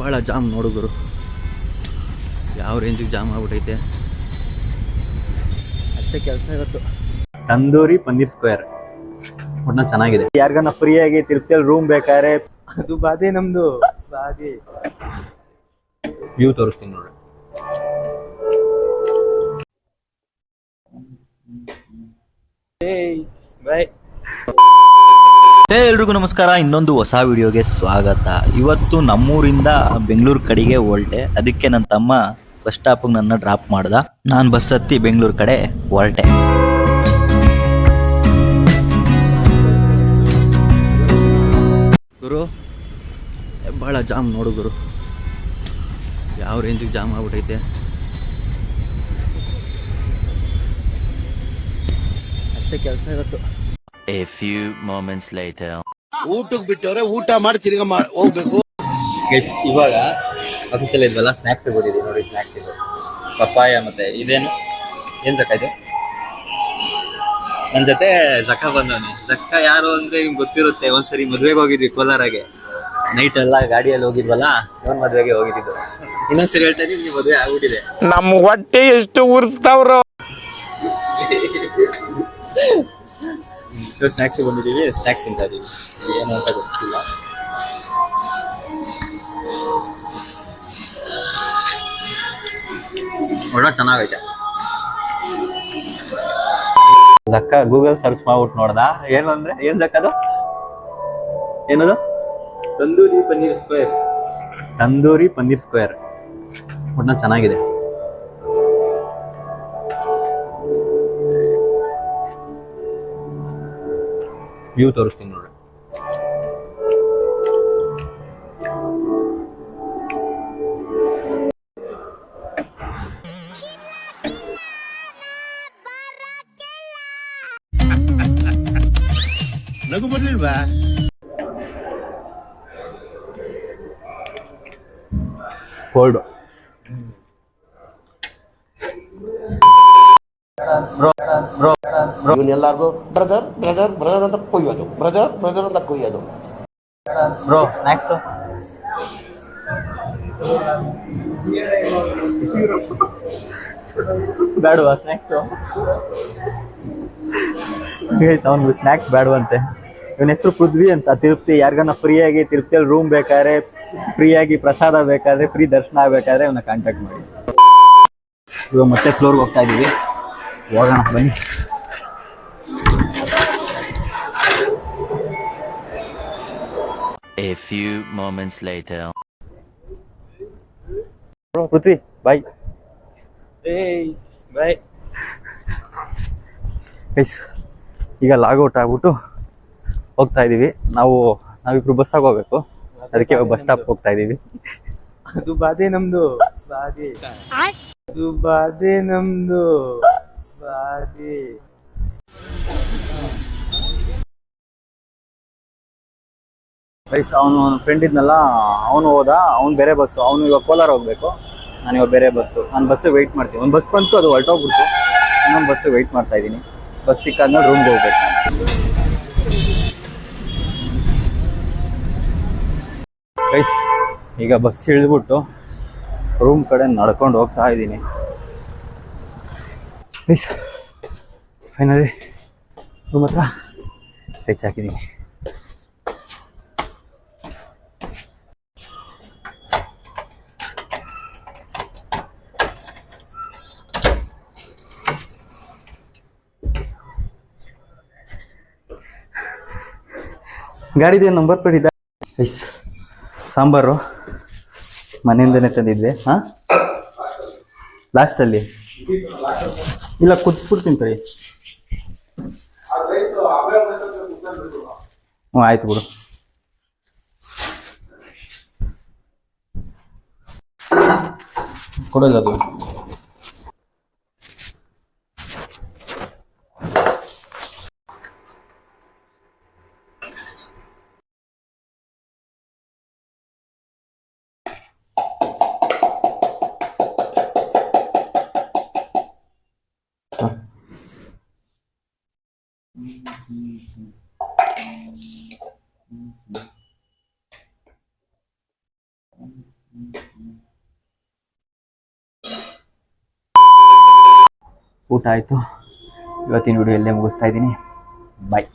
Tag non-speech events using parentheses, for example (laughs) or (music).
ಭಾಳ ಜಾಮ್ ನೋಡು ಗುರು. ಯಾವ ರೇಂಜಿಗೆ ಜಾಮ್ ಆಗ್ಬಿಟ್ಟೈತೆ ಅಷ್ಟೇ ಕೆಲಸ ಇವತ್ತು. ತಂದೂರಿ ಪನ್ನೀರ್ ಸ್ಕ್ವೇರ್. ಒಟ್ನ ಚೆನ್ನಾಗಿದೆ. ಯಾರಿಗನ್ನ ಫ್ರೀಯಾಗಿ ತಿರುಪ್ತಿಯಲ್ಲಿ ರೂಮ್ ಬೇಕಾದ್ರೆ ಅದು ಬಾಧೆ ನಮ್ದು. ಬಾಧೆ. ವ್ಯೂ ತೋರಿಸ್ತೀನಿ ನೋಡಿ. ಬಾಯ್ ಹೇ ಎಲ್ರಿಗೂ ನಮಸ್ಕಾರ. ಇನ್ನೊಂದು ಹೊಸ ವಿಡಿಯೋಗೆ ಸ್ವಾಗತ. ಇವತ್ತು ನಮ್ಮೂರಿಂದ ಬೆಂಗಳೂರು ಕಡೆಗೆ ಹೊರಟೆ. ಅದಕ್ಕೆ ನನ್ನ ತಮ್ಮ ಬಸ್ ಸ್ಟಾಪಿಗೆ ನನ್ನ ಡ್ರಾಪ್ ಮಾಡ್ದ. ನಾನು ಬಸ್ ಹತ್ತಿ ಬೆಂಗಳೂರು ಕಡೆ ಹೊರಟೆ. ಗುರು ಭಾಳ ಜಾಮ್ ನೋಡು ಗುರು. ಯಾವ ರೇಂಜಿಗೆ ಜಾಮ್ ಆಗ್ಬಿಟ್ಟೈತೆ ಅಷ್ಟೇ ಕೆಲಸ ಇವತ್ತು A few moments later. ಊಟಕ್ಕೆ ಬಿಟ್ಟವ್ರೆ ಊಟ ಮಾಡಿ ತಿರ್ಗಾ ಮಾಡಿ ಹೋಗ್ಬೇಕು. ಗೈಸ್ ಇವಾಗ ಆಫೀಸಲ್ಲಿ ಇದ್ವಲ್ಲ ಸ್ನಾಕ್ಸ್ ಬಂದಿದೆ ನೋಡಿ ಸ್ನಾಕ್ಸ್ ಇದು. ಪಪ್ಪಾಯ ಮತ್ತೆ ಇದೇನು? ಏನ್ ಜಕ್ಕ ಇದು? ನನ್ನ ಜೊತೆ ಜಕ್ಕ ಬಂದವನೆ. ಜಕ್ಕ ಯಾರು ಅಂದ್ರೆ ನಿಮ್ಗೆ ಗೊತ್ತಿರುತ್ತೆ ಒಂದ್ಸರಿ ಮದ್ವೆಗೆ ಹೋಗಿದ್ವಿ ಕೋಲಾರಾಗೆ. ನೈಟ್ ಎಲ್ಲ ಗಾಡಿಯಲ್ಲಿ ಹೋಗಿದ್ವಲ್ಲ ಇವನ್ ಮದ್ವೆಗೆ ಹೋಗಿದ್ದು. ಇನ್ನೊಂದ್ಸರಿ ಹೇಳ್ತಾ ಇದೀನಿ ನೀವು ಮದ್ವೆ ಆಗ್ಬಿಟ್ಟಿದೆ. ನಮ್ಮ ಹೊಟ್ಟೆ ಎಷ್ಟು ಉರ್ಸ್ತಾವ್ರ. (laughs) ಇವಾಗ ಸ್ನಾಕ್ಸ್ ಬಂದಿದ್ದೀವಿ ಸ್ನ್ಯಾಕ್ಸ್ ತಿಂತಾ ಇದ್ದೀವಿ ಏನು ಅಂತ ಗೊತ್ತಿಲ್ಲ. ಒಳ್ಳೆ ಚೆನ್ನಾಗೈತೆ. ಲಕ್ಕ ಗೂಗಲ್ ಸರ್ಚ್ ಮಾಡ್ಬಿಟ್ಟು ನೋಡ್ದ? ಏನು ಅಂದ್ರೆ ಏನ್ ಅದು? ಏನದು? ತಂದೂರಿ ಪನ್ನೀರ್ ಸ್ಕ್ವೇರ್ ತಂದೂರಿ ಪನ್ನೀರ್ ಸ್ಕ್ವೇರ್ ಒಟ್ನ ಚೆನ್ನಾಗಿದೆ. ವ್ಯೂ ತೋರಿಸ್ತೀನಿ ನೋಡಿ. ನಗು ಬರ್ಲಿಲ್ವಾ? ಕೋಲ್ಡ್ ಇವನ್ನೆಲ್ಲಾರ್ಗು ಬ್ರದರ್ ಬ್ರದರ್ ಬ್ರದರ್ ಅಂತ ಕೊಯ್ಯೋದು. ಬ್ರದರ್ ಬ್ರದರ್ ಅಂತ ಕೊಯ್ಯೋದು. ಬ್ರೋ ಸ್ನ್ಯಾಕ್ಸ್ ಬೇಡವಾ ಸ್ನ್ಯಾಕ್ಸ್ ಅವನಿಗೆ ಸ್ನ್ಯಾಕ್ಸ್ ಬೇಡವಂತೆ. ಇವನ ಹೆಸರು ಪೃಥ್ವಿ ಅಂತ. ತಿರುಪ್ತಿ ಯಾರಿಗನ್ನ ಫ್ರೀಯಾಗಿ ತಿರುಪ್ತಿಯಲ್ಲಿ ರೂಮ್ ಬೇಕಾದ್ರೆ ಫ್ರೀಯಾಗಿ ಪ್ರಸಾದ ಬೇಕಾದ್ರೆ ಫ್ರೀ ದರ್ಶನ ಆಗ್ಬೇಕಾದ್ರೆ ಇವನ್ನ ಕಾಂಟ್ಯಾಕ್ಟ್ ಮಾಡಿ. ಇವಾಗ ಮತ್ತೆ ಫ್ಲೋರ್ಗೆ ಹೋಗ್ತಾ ಇದೀವಿ. ಹೋಗೋಣ ಬನ್ನಿ. A few moments later. Bro Prithvi bye ಏಯ್ ಬಾಯ್ ಗೈಸ್ ಈಗ ಲಾಗ್ ಔಟ್ ಆಗ್ಬಿಟ್ಟು ಹೋಗ್ತಾ ಇದೀವಿ. ನಾವು ನಾವಿಬ್ರು ಬಸ್ಸಾಗ ಹೋಗ್ಬೇಕು. ಅದಕ್ಕೆ ಬಸ್ ಸ್ಟಾಪ್ ಹೋಗ್ತಾ ಇದೀವಿ. ಅದು ಬಾಧೆ ನಮ್ದು. ಬಾಧೆ. ಅದು ಬಾಧೆ ನಮ್ದು. ಬಾಧೆ ಗೈಸ್ ಅವನು ಫ್ರೆಂಡ್ ಇದ್ನಲ್ಲ, ಅವನು ಹೋದ, ಅವ್ನು ಬೇರೆ ಬಸ್ಸು ಅವನು ಇವಾಗ ಕೋಲಾರ ಹೋಗ್ಬೇಕು. ನಾನು ಇವಾಗ ಬೇರೆ ಬಸ್ಸು ನಾನು ಬಸ್ ವೆಯ್ಟ್ ಮಾಡ್ತೀನಿ. ಒಂದು ಬಸ್ ಬಂತು, ಅದು ಹೊರಟೋಗ್ಬಿಡ್ತು. ಇನ್ನೊಂದು ಬಸ್ ವೆಯ್ಟ್ ಮಾಡ್ತಾ ಇದ್ದೀನಿ. ಬಸ್ ಸಿಕ್ಕಾದ್ಮೇಲೆ ರೂಮ್ಗೆ ಹೋಗ್ಬೇಕು. ಗೈಸ್ ಈಗ ಬಸ್ ಇಳಿದ್ಬಿಟ್ಟು ರೂಮ್ ಕಡೆ ನಡ್ಕೊಂಡು ಹೋಗ್ತಾ ಇದ್ದೀನಿ. ಗೈಸ್ ಫೈನಲಿ ರೂಮ್ ಹತ್ರ ರೀಚ್ ಹಾಕಿದ್ದೀನಿ ಗಾಡಿದೆ ನಂಬರ್ ಪ್ಲೇಟ್ ಐಸ್ ಸಾಂಬಾರು ಮನೆಯಿಂದನೇ ತಂದಿದ್ದೆ. ಹಾಂ? ಲಾಸ್ಟಲ್ಲಿ ಇಲ್ಲ ಕುತ್ಬಿಡ್ತೀನಿ ತಡಿ. ಹ್ಞೂ ಆಯ್ತು ಬಿಡು. ಕೊಡಲ್ಲ ಅದು ಊಟ ಆಯಿತು. ಇವತ್ತಿನ ವಿಡಿಯೋ ಎಲ್ಲೇ ಮುಗಿಸ್ತಾ ಇದ್ದೀನಿ. ಬಾಯ್